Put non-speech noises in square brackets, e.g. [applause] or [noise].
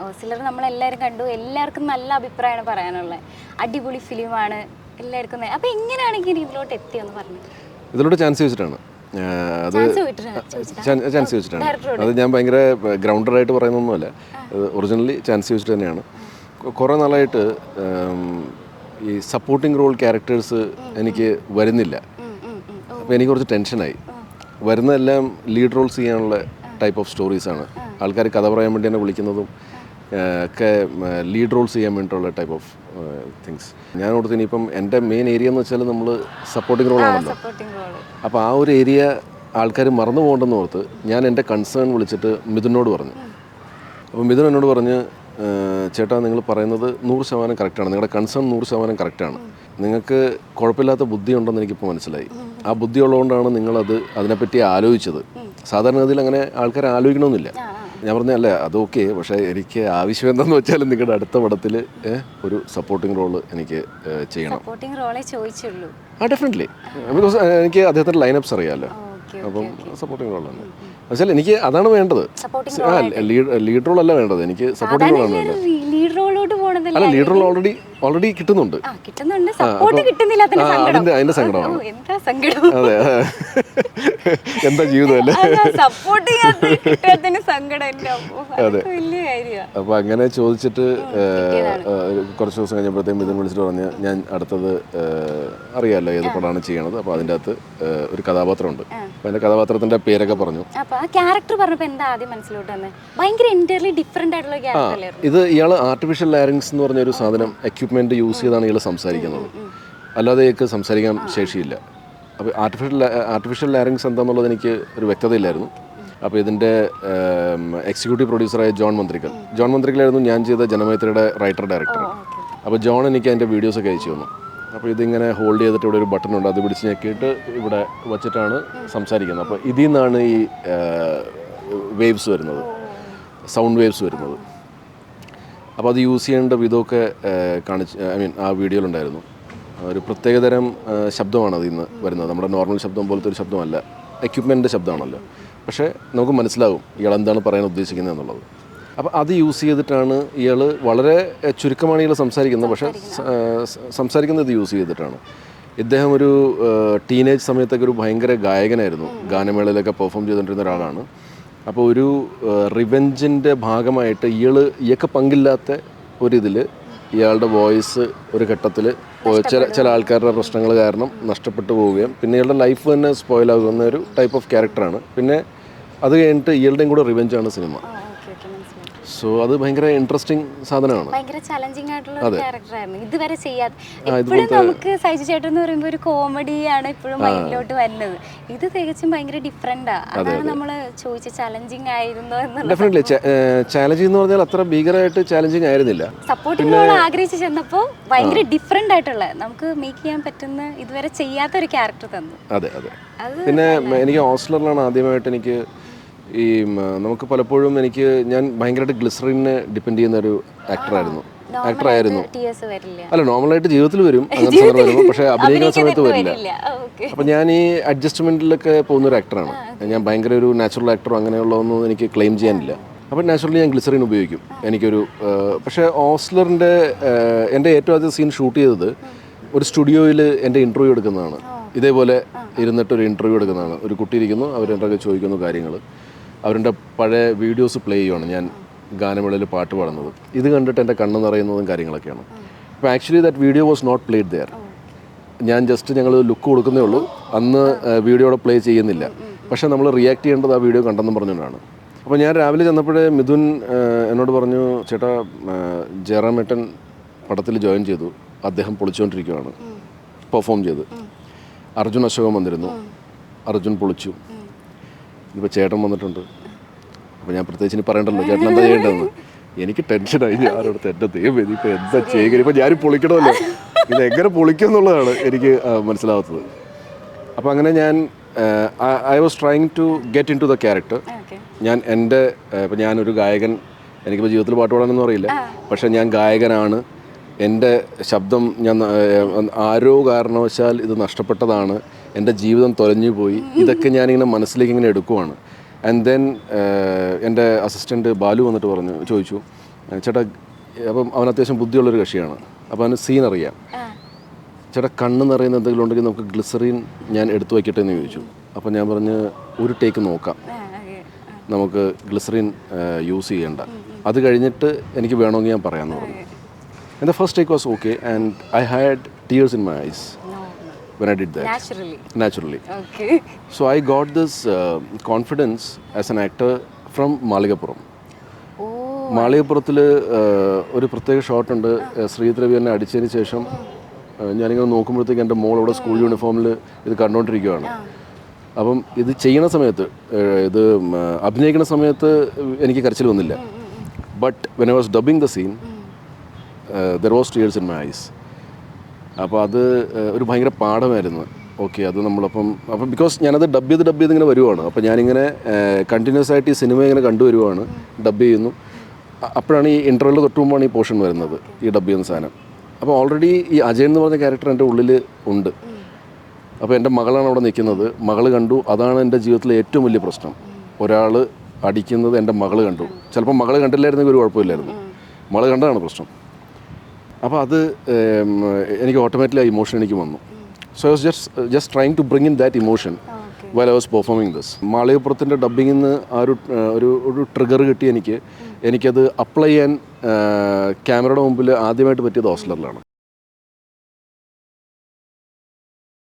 ഓസിലർ നമ്മളെല്ലാവരും കണ്ടു. എല്ലാവർക്കും നല്ല അഭിപ്രായമാണ് പറയാനുള്ളത്. അടിപൊളി ഫിലിമാണ്. എല്ലാവർക്കും അപ്പോൾ അപ്പൊ എങ്ങനെയാണെങ്കിൽ ഇതിലോട്ട് എത്തിയെന്ന് പറഞ്ഞു? ഇതിലൂടെ ചാൻസ് ചോദിച്ചിട്ടാണ്. അത് ചാൻസ് ചോദിച്ചിട്ടാ- ചോദിച്ചിട്ടാ? ചാൻസ് ചോദിച്ചിട്ടാണ്. അത് ഞാൻ ഭയങ്കര ഗ്രൗണ്ടറായിട്ട് പറയുന്നൊന്നുമല്ല. ഒറിജിനലി ചാൻസ് ചോദിച്ചിട്ട് തന്നെയാണ്. കുറേ നാളായിട്ട് ഈ സപ്പോർട്ടിംഗ് റോൾ ക്യാരക്ടേഴ്സ് എനിക്ക് വരുന്നില്ല. അപ്പോൾ എനിക്ക് കുറച്ച് ടെൻഷനായി വരുന്നതെല്ലാം ലീഡ് റോൾസ് ചെയ്യാനുള്ള ടൈപ്പ് ഓഫ് സ്റ്റോറീസാണ് ആൾക്കാർ കഥ പറയാൻ വേണ്ടി എന്നെ വിളിക്കുന്നതും ഒക്കെ ലീഡ് റോൾസ് ചെയ്യാൻ വേണ്ടിയിട്ടുള്ള ടൈപ്പ് ഓഫ് തിങ്സ് ഞാൻ ഓർത്ത് ഇനിയിപ്പം എന്റെ മെയിൻ ഏരിയ എന്ന് വെച്ചാൽ നമ്മൾ സപ്പോർട്ടിംഗ് റോളാണല്ലോ അപ്പോൾ ആ ഒരു ഏരിയ ആൾക്കാർ മറന്നു പോകണ്ടെന്ന് ഓർത്ത് ഞാൻ എന്റെ കൺസേൺ വിളിച്ചിട്ട് മിഥുനോട് പറഞ്ഞു. അപ്പോൾ മിഥുൻ എന്നോട് പറഞ്ഞ് ചേട്ടാ നിങ്ങൾ പറയുന്നത് നൂറ് ശതമാനം കറക്റ്റാണ് നിങ്ങളുടെ കൺസേൺ നൂറ് ശതമാനം കറക്റ്റാണ് നിങ്ങൾക്ക് കുഴപ്പമില്ലാത്ത ബുദ്ധി ഉണ്ടെന്ന് എനിക്കിപ്പോൾ മനസ്സിലായി. ആ ബുദ്ധി ഉള്ളതുകൊണ്ടാണ് നിങ്ങളത് അതിനെപ്പറ്റി ആലോചിച്ചത്. സാധാരണഗതിയിൽ അങ്ങനെ ആൾക്കാർ ആലോചിക്കണമെന്നില്ല. ഞാൻ പറഞ്ഞ അല്ല അത് ഓക്കെ പക്ഷേ എനിക്ക് ആവശ്യം എന്താണെന്ന് വെച്ചാൽ നിങ്ങളുടെ അടുത്ത പടത്തിൽ ഒരു സപ്പോർട്ടിംഗ് റോൾ എനിക്ക് ചെയ്യണം. സപ്പോർട്ടിംഗ് റോളെ ചോദിച്ചുള്ളൂ. ആ ഡെഫിനറ്റ്ലി ബിക്കോസ് എനിക്ക് അദ്ദേഹത്തിന്റെ ലൈനപ്സ് അറിയാമല്ലോ ഓക്കെ അപ്പം സപ്പോർട്ടിംഗ് റോളാണ് വെച്ചാൽ എനിക്ക് അതാണ് വേണ്ടത്. ആ ലീഡ് റോൾ അല്ല വേണ്ടത്. എനിക്ക് സപ്പോർട്ടിംഗ് റോളാണ് വേണ്ടത്. അല്ല ലീഡ് റോൾ ഓൾറെഡി ഓൾറെഡി കിട്ടുന്നുണ്ട്. അതിന്റെ അതിന്റെ സങ്കടമാണ്. അതെ. [laughs] [laughs] എന്താ ജീവിതം അപ്പൊ സപ്പോർട്ട് സങ്കടം. അങ്ങനെ ചോദിച്ചിട്ട് കുറച്ച് ദിവസം കഴിഞ്ഞപ്പോഴത്തേക്കും ഇതിന് വിളിച്ചിട്ട് പറഞ്ഞ് ഞാൻ അടുത്തത് അറിയാല്ല അറിയാമല്ലോ ഏത് പടമാണ് ചെയ്യണത്? അപ്പൊ അതിന്റെ അകത്ത് ഒരു കഥാപാത്രമുണ്ട്. ഉണ്ട് അതിന്റെ കഥാപാത്രത്തിന്റെ പേരൊക്കെ പറഞ്ഞു. അപ്പൊ ക്യാരക്ടർ പറഞ്ഞപ്പോ എന്താ ആദ്യം മനസ്സിലോട്ട് വന്നത് ഭയങ്കര ഇന്റർലി ഡിഫറെന്റ് ആയിട്ടുള്ള ക്യാരക്ടർ ഇത് ഇയാൾ ആർട്ടിഫിഷ്യൽ ലാരിങ്സ് എന്ന് പറഞ്ഞ ഒരു സാധനം എക്യുപ്മെന്റ് യൂസ് ചെയ്താണ് ഇയാൾ സംസാരിക്കുന്നത്. അല്ലാതെ ഇയാൾക്ക് സംസാരിക്കാൻ ശേഷിയില്ല. അപ്പോൾ ആർട്ടിഫിഷ്യൽ ആർട്ടിഫിഷ്യൽ ലാരിങ്സ് എന്താണെന്നുള്ളത് എനിക്ക് ഒരു വ്യക്തതയില്ലായിരുന്നു. അപ്പോൾ ഇതിന്റെ എക്സിക്യൂട്ടീവ് പ്രൊഡ്യൂസറായ ജോൺ മന്ത്രിക്കൽ. ജോൺ മന്ത്രിക്കലായിരുന്നു ഞാൻ ചെയ്ത ജനമൈത്രിയുടെ റൈറ്റർ ഡയറക്ടർ അപ്പോൾ ജോൺ എനിക്ക് അതിന്റെ വീഡിയോസൊക്കെ അയച്ചു തന്നു. അപ്പോൾ ഇതിങ്ങനെ ഹോൾഡ് ചെയ്തിട്ട് ഇവിടെ ഒരു ബട്ടൺ ഉണ്ട്. അത് പിടിച്ച് ഞെക്കിയിട്ട് ഇവിടെ വച്ചിട്ടാണ് സംസാരിക്കുന്നത്. അപ്പോൾ ഇതിൽ നിന്നാണ് ഈ വേവ്സ് വരുന്നത്. സൗണ്ട് വേവ്സ് വരുന്നത്. അപ്പോൾ അത് യൂസ് ചെയ്യേണ്ട വിധമൊക്കെ കാണിച്ച് ഐ മീൻ ആ വീഡിയോയിലുണ്ടായിരുന്നു ഒരു പ്രത്യേകതരം ശബ്ദമാണ് അതിൽ നിന്ന് വരുന്നത്. നമ്മുടെ നോർമൽ ശബ്ദം പോലത്തെ ഒരു ശബ്ദമല്ല. എക്യുപ്മെന്റിന്റെ ശബ്ദമാണല്ലോ. പക്ഷേ നമുക്ക് മനസ്സിലാവും ഇയാൾ എന്താണ് പറയാൻ ഉദ്ദേശിക്കുന്നത് എന്നുള്ളത്. അപ്പോൾ അത് യൂസ് ചെയ്തിട്ടാണ് ഇയാൾ വളരെ ചുരുക്കമാണ് ഇയാൾ സംസാരിക്കുന്നത്. പക്ഷേ സംസാരിക്കുന്നത് ഇത് യൂസ് ചെയ്തിട്ടാണ്. ഇദ്ദേഹം ഒരു ടീനേജ് സമയത്തൊക്കെ ഒരു ഭയങ്കര ഗായകനായിരുന്നു. ഗാനമേളയിലൊക്കെ പെർഫോം ചെയ്തുകൊണ്ടിരുന്ന ഒരാളാണ്. അപ്പോൾ ഒരു റിവെഞ്ചിന്റെ ഭാഗമായിട്ട് ഇയാൾ ഇയൊക്കെ പങ്കില്ലാത്ത ഒരിതിൽ ഇയാളുടെ വോയിസ് ഒരു ഘട്ടത്തിൽ ചില ചില ആൾക്കാരുടെ പ്രശ്നങ്ങൾ കാരണം നഷ്ടപ്പെട്ടു പോവുകയും പിന്നെ ഇയാളുടെ ലൈഫ് തന്നെ സ്പോയിൽ ആകുന്ന ഒരു ടൈപ്പ് ഓഫ് ക്യാരക്ടറാണ് പിന്നെ അത് കഴിഞ്ഞിട്ട് ഇയാളുടെയും കൂടെ റിവെഞ്ചാണ് സിനിമ സോ അത് ഭയങ്കര ഇൻട്രസ്റ്റിംഗ് സാധനമാണ്. ഭയങ്കര ചലഞ്ചിങ് ആയിട്ടുള്ള ഒരു ക്യാരക്ടറാണ് ഇതുവരെ ചെയ്യാത്ത ഇപ്പോഴും നമുക്ക് സൈജു ചേട്ടൻ എന്ന് പറയുമ്പോൾ ഒരു കോമഡിയാണ് ഇപ്പോഴും മൈൻഡിലോട്ട് വരുന്നത്. ഇത് തികച്ചും ഭയങ്കര ഡിഫറെന്റാ അതാണ് നമ്മൾ ചോദിച്ച ചലഞ്ചിങ് ആയിരുന്നു ഡെഫിനറ്റ്ലി ചാലഞ്ചിങ് എന്ന് പറഞ്ഞാൽ അത്ര ഭീകരമായിട്ട് ചലഞ്ചിങ് ആയിരുന്നില്ല. സപ്പോർട്ടിംഗ് റോൾ ആഗ്രഹിച്ച് ചെന്നപ്പോൾ ഭയങ്കര ഡിഫറെന്റ് ആയിട്ടുള്ള നമുക്ക് മേക്ക് ചെയ്യാൻ പറ്റുന്ന ഇതുവരെ ചെയ്യാത്ത ഒരു ക്യാരക്ടർ തന്നു. അതെ അതെ. പിന്നെ എനിക്ക് ഹോസ്റ്റലറിലാണ് ആദ്യമായിട്ട് എനിക്ക് ഈ നമുക്ക് പലപ്പോഴും എനിക്ക് ഞാൻ ഭയങ്കരമായിട്ട് ഗ്ലിസറിനെ ഡിപ്പെൻഡ് ചെയ്യുന്ന ഒരു ആക്ടറായിരുന്നു ആക്ടറായിരുന്നു ആയിരുന്നു. അല്ല നോർമലായിട്ട് ജീവിതത്തിൽ വരും [laughs] അങ്ങനത്തെ സന്ദർഭം വരുമ്പോൾ പക്ഷേ അഭിനയിക്കുന്ന സമയത്ത് വരില്ല. അപ്പം ഞാൻ ഈ അഡ്ജസ്റ്റ്മെന്റിലൊക്കെ പോകുന്ന ഒരു ആക്ടറാണ് ഞാൻ ഭയങ്കര ഒരു നാച്ചുറൽ ആക്ടറോ അങ്ങനെയുള്ളതൊന്നും എനിക്ക് ക്ലെയിം ചെയ്യാനില്ല. അപ്പം നാച്ചുറലി ഞാൻ ഗ്ലിസറിൻ ഉപയോഗിക്കും. എനിക്കൊരു പക്ഷേ ഓസ്ലറിന്റെ എന്റെ ഏറ്റവും ആദ്യം സീൻ ഷൂട്ട് ചെയ്തത് ഒരു സ്റ്റുഡിയോയിൽ എന്റെ ഇന്റർവ്യൂ എടുക്കുന്നതാണ്. ഇതേപോലെ ഇരുന്നിട്ട് ഒരു ഇന്റർവ്യൂ എടുക്കുന്നതാണ്. ഒരു കുട്ടി ഇരിക്കുന്നു അവരെന്തൊക്കെ ചോദിക്കുന്നു കാര്യങ്ങൾ അവരുടെ പഴയ വീഡിയോസ് പ്ലേ ചെയ്യുവാണ്. ഞാൻ ഗാനമേളയിൽ പാട്ട് പാടുന്നത്. ഇത് കണ്ടിട്ട് എന്റെ കണ്ണ് നിറയുന്നതും കാര്യങ്ങളൊക്കെയാണ്. അപ്പോൾ actually that video was not played there ഞാൻ ജസ്റ്റ് ഞങ്ങൾ ലുക്ക് കൊടുക്കുന്നേ ഉള്ളൂ. അന്ന് വീഡിയോയുടെ പ്ലേ ചെയ്യുന്നില്ല. പക്ഷേ നമ്മൾ റിയാക്ട് ചെയ്യേണ്ടത് ആ വീഡിയോ കണ്ടെന്ന് പറഞ്ഞുകൊണ്ടാണ്. അപ്പോൾ ഞാൻ രാവിലെ ചെന്നപ്പോഴേ മിഥുൻ എന്നോട് പറഞ്ഞു ചേട്ടാ ജയറാമേട്ടൻ പടത്തിൽ ജോയിൻ ചെയ്തു. അദ്ദേഹം പൊളിച്ചുകൊണ്ടിരിക്കുകയാണ് പെർഫോം ചെയ്ത്. അർജുൻ അശോകം വന്നിരുന്നു. അർജുൻ പൊളിച്ചു. ഇപ്പോൾ ചേട്ടൻ വന്നിട്ടുണ്ട്. അപ്പോൾ ഞാൻ പ്രത്യേകിച്ച് ഇനി പറയണ്ടല്ലോ ചേട്ടൻ എന്താ ചെയ്യേണ്ടതെന്ന്. എനിക്ക് ടെൻഷനായി ആരോടത്ത് എന്റെ ദൈവം ഇനിയിപ്പോൾ എന്താ ചെയ്യുക? ഇപ്പം ഞാൻ പൊളിക്കണമല്ലോ. ഇത് എങ്ങനെ പൊളിക്കും എന്നുള്ളതാണ് എനിക്ക് മനസ്സിലാവാത്തത്. അപ്പോൾ അങ്ങനെ ഞാൻ I was trying to get into the character ഞാൻ എന്റെ ഇപ്പം ഞാനൊരു ഗായകൻ എനിക്കിപ്പോൾ ജീവിതത്തിൽ പാട്ട് പാടാനൊന്നും അറിയില്ല. പക്ഷേ ഞാൻ ഗായകനാണ്. എന്റെ ശബ്ദം ഞാൻ ആരോ കാരണവശാൽ ഇത് നഷ്ടപ്പെട്ടതാണ്. എന്റെ ജീവിതം തൊലഞ്ഞു പോയി. ഇതൊക്കെ ഞാനിങ്ങനെ മനസ്സിലേക്ക് ഇങ്ങനെ എടുക്കുവാണ്. ആൻഡ് ദെൻ എന്റെ അസിസ്റ്റന്റ് ബാലു വന്നിട്ട് പറഞ്ഞു ചോദിച്ചു ചേട്ടാ അപ്പം അവൻ അത്യാവശ്യം ബുദ്ധിയുള്ളൊരു കക്ഷിയാണ്. അപ്പോൾ അവന് സീൻ അറിയാം. ചേട്ടാ കണ്ണ് നിറയുന്ന എന്തെങ്കിലും ഉണ്ടെങ്കിൽ നമുക്ക് ഗ്ലിസറിൻ ഞാൻ എടുത്തു വയ്ക്കട്ടെ എന്ന് ചോദിച്ചു. അപ്പോൾ ഞാൻ പറഞ്ഞ് ഒരു ടേക്ക് നോക്കാം. നമുക്ക് ഗ്ലിസറിൻ യൂസ് ചെയ്യേണ്ട. അത് കഴിഞ്ഞിട്ട് എനിക്ക് വേണമെങ്കിൽ ഞാൻ പറയാമെന്ന് പറഞ്ഞു. എന്റെ first take was okay and I had tears in my eyes no I did that. Naturally. Naturally. Okay. [laughs] So I got this uh, confidence as an actor from Malikappuram മാളികപ്പുറത്തിൽ ഒരു പ്രത്യേക ഷോട്ടുണ്ട് ശ്രീദ്രവി എന്നെ അടിച്ചതിന് ശേഷം ഞാനിങ്ങനെ നോക്കുമ്പോഴത്തേക്ക് എന്റെ മോൾ അവിടെ സ്കൂൾ യൂണിഫോമിൽ ഇത് കണ്ടുകൊണ്ടിരിക്കുകയാണ് അപ്പം ഇത് ചെയ്യുന്ന സമയത്ത് ഇത് അഭിനയിക്കുന്ന സമയത്ത് എനിക്ക് കരച്ചിൽ വന്നില്ല. But when I was dubbing the scene there was tears in my eyes അപ്പോൾ അത് ഒരു ഭയങ്കര പാഠമായിരുന്നു. ഓക്കെ അത് നമ്മളപ്പം അപ്പം ബിക്കോസ് ഞാനത് ഡബ് ചെയ്ത് ഡബ് ചെയ്ത് ഇങ്ങനെ വരുവാണ്. അപ്പോൾ ഞാനിങ്ങനെ കണ്ടിന്യൂസ് ആയിട്ട് ഈ സിനിമ ഇങ്ങനെ കണ്ടുവരുവാണ് ഡബ് ചെയ്യുന്നു. അപ്പോഴാണ് ഈ ഇന്റർവെൽ തൊട്ട് മുമ്പാണ് ഈ പോർഷൻ വരുന്നത് ഈ ഡബ് ചെയ്യുന്ന സാധനം. അപ്പോൾ ഓൾറെഡി ഈ അജയൻ എന്ന് പറഞ്ഞ ക്യാരക്ടർ എന്റെ ഉള്ളിൽ ഉണ്ട്. അപ്പോൾ എന്റെ മകളാണ് അവിടെ നിൽക്കുന്നത്. മകൾ കണ്ടു അതാണ് എന്റെ ജീവിതത്തിലെ ഏറ്റവും വലിയ പ്രശ്നം. ഒരാൾ അടിക്കുന്നത് എന്റെ മകൾ കണ്ടു. ചിലപ്പോൾ മകൾ കണ്ടില്ലായിരുന്നെങ്കിൽ ഒരു കുഴപ്പമില്ലായിരുന്നു. മകൾ കണ്ടതാണ് പ്രശ്നം. അപ്പോൾ അത് എനിക്ക് ഓട്ടോമാറ്റിക്കലി ആ ഇമോഷൻ എനിക്ക് വന്നു. So I was just just trying to bring in that emotion while I was performing this മാളികപ്പുറത്തിന്റെ ഡബ്ബിങ്ങിൽ നിന്ന് ആ ഒരു ആ, ഒരു ഒരു ട്രിഗർ കിട്ടി എനിക്ക്. എനിക്കത് അപ്ലൈ ചെയ്യാൻ ക്യാമറയുടെ മുമ്പിൽ ആദ്യമായിട്ട് പറ്റിയത് ഹോസ്റ്റലറിലാണ്.